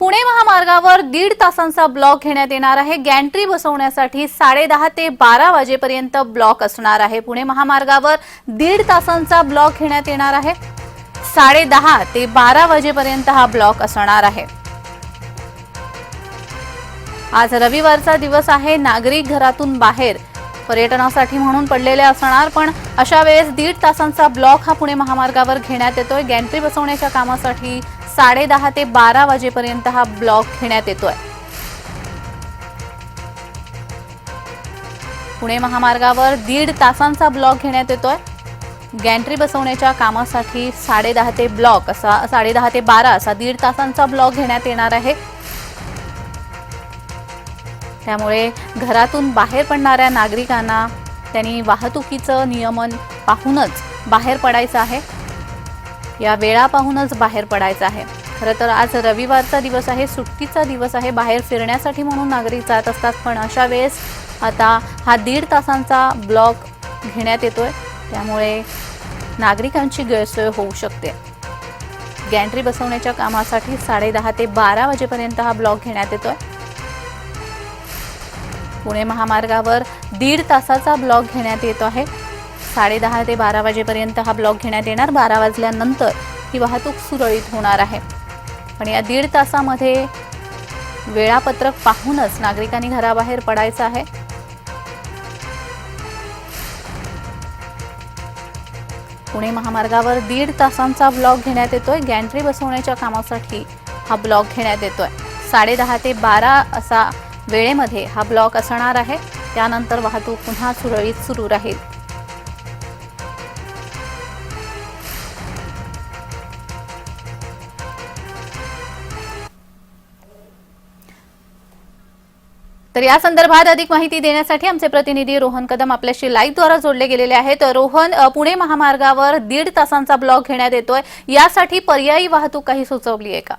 पुणे महामार्गावर दीड तासांचा ब्लॉक घेण्यात येणार आहे. गॅन्ट्री बसवण्यासाठी साडेदहा ते बारा वाजेपर्यंत ब्लॉक असणार आहे. पुणे महामार्गावर दीड तासांचा ब्लॉक घेण्यात येणार आहे. साडेदहा ते बारा वाजेपर्यंत हा ब्लॉक असणार आहे. आज रविवारचा दिवस आहे. नागरिक घरातून बाहेर पर्यटनासाठी म्हणून पडलेले असणार पण अशा वेळेस दीड तासांचा ब्लॉक हा पुणे महामार्गावर घेण्यात येतोय. गॅन्ट्री बसवण्याच्या कामासाठी साडेदहा ते बारा वाजेपर्यंत हा ब्लॉक घेण्यात येतोय. पुणे महामार्गावर दीड तासांचा ब्लॉक घेण्यात येतोय. गॅन्ट्री बसवण्याच्या कामासाठी साडेदहा ते ब्लॉक असा साडेदहा ते बारा असा दीड तासांचा ब्लॉक घेण्यात येणार आहे. त्यामुळे घरातून बाहेर पडणाऱ्या नागरिकांना त्यांनी वाहतुकीचं नियमन पाहूनच बाहेर पडायचं आहे. या वेळा पाहूनच बाहेर पडायचं आहे. खरं तर आज रविवारचा दिवस आहे सुट्टीचा दिवस आहे बाहेर फिरण्यासाठी म्हणून नागरिक जात असतात पण अशा वेळेस आता हा दीड तासांचा ब्लॉक घेण्यात येतोय. त्यामुळे नागरिकांची गैरसोय होऊ शकते. गॅन्ट्री बसवण्याच्या कामासाठी साडेदहा ते बारा वाजेपर्यंत हा ब्लॉक घेण्यात येतोय. पुणे महामार्गावर दीड तासाचा ब्लॉक घेण्यात येतो आहे. साडेदहा ते बारा वाजेपर्यंत हा ब्लॉक घेण्यात येणार. बारा वाजल्यानंतर ही वाहतूक सुरळीत होणार आहे. पण या दीड तासामध्ये वेळापत्रक पाहूनच नागरिकांनी घराबाहेर पडायचं आहे. पुणे महामार्गावर दीड तासांचा ब्लॉक घेण्यात येतोय. गॅन्ट्री बसवण्याच्या कामासाठी हा ब्लॉक घेण्यात येतोय. साडेदहा ते बारा असा वेळेमध्ये हा ब्लॉक असणार आहे. त्यानंतर वाहतूक पुन्हा सुरळीत सुरू राहील. तर या संदर्भात अधिक माहिती देण्यासाठी आमचे प्रतिनिधी रोहन कदम आपल्याशी लाईव्ह द्वारा जोडले गेलेले आहेत. रोहन पुणे महामार्गावर दीड तासांचा ब्लॉक घेण्यात येतोय. यासाठी पर्यायी वाहतूक काही सुचवली आहे का?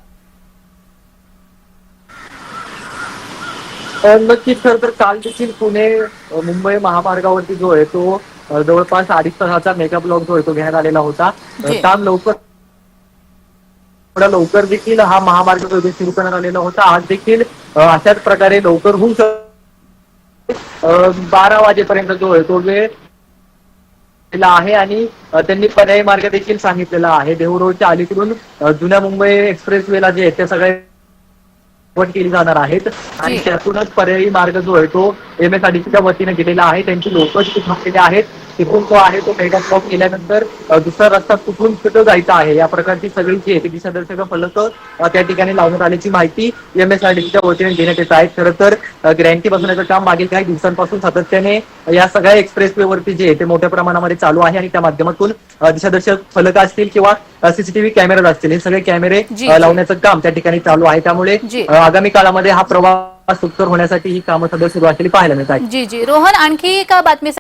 नक्कीच खरं तर काल देखील पुणे मुंबई महामार्गावरती जो आहे तो जवळपास अडीच तासाचा मेगा ब्लॉक जो आहे तो घेण्यात आलेला होता. काम लवकर थोडा लवकर देखील हा महामार्ग सुरू करण्यात आलेला होता. आज देखील अशाच प्रकारे लवकर होऊ शकतो बारा वाजेपर्यंत जो आहे तो वेळ आहे आणि त्यांनी पर्यायी मार्ग देखील सांगितलेला आहे. देहू रोडच्या अलीकडून जुन्या मुंबई एक्सप्रेस वेला जे आहेत ते सगळे केली जाणार आहेत. आणि. त्यातूनच पर्यायी मार्ग जो आहे तो एम एस च्या वतीने गेलेला आहे. त्यांची लोक थांबलेले आहेत. तिथून तो आहे तो मेगा स्टॉप केल्यानंतर दुसरा रस्ता कुठून कुठं जायचा आहे या प्रकारची सगळी जी आहे दिशादर्शक फलक त्या ठिकाणी लावण्यात आल्याची माहिती एम एस च्या वतीने देण्यात येत आहे खरं तर ग्रँटी बसवण्याचं काम मागील काही दिवसांपासून सातत्याने या सगळ्या एक्सप्रेस वे वरती जे आहे ते मोठ्या प्रमाणामध्ये चालू आहे आणि त्या माध्यमातून दिशादर्शक फलक असतील किंवा सीसीटीव्ही कॅमेरे असतील हे सगळे कॅमेरे जी, जी. लावण्याचं काम त्या ठिकाणी चालू आहे त्यामुळे जी. आगामी काळामध्ये हा प्रवास सुकर होण्यासाठी ही कामं सध्या सुरू असलेली पाहायला मिळत आहे जी जी रोहन आणखी एका बातमी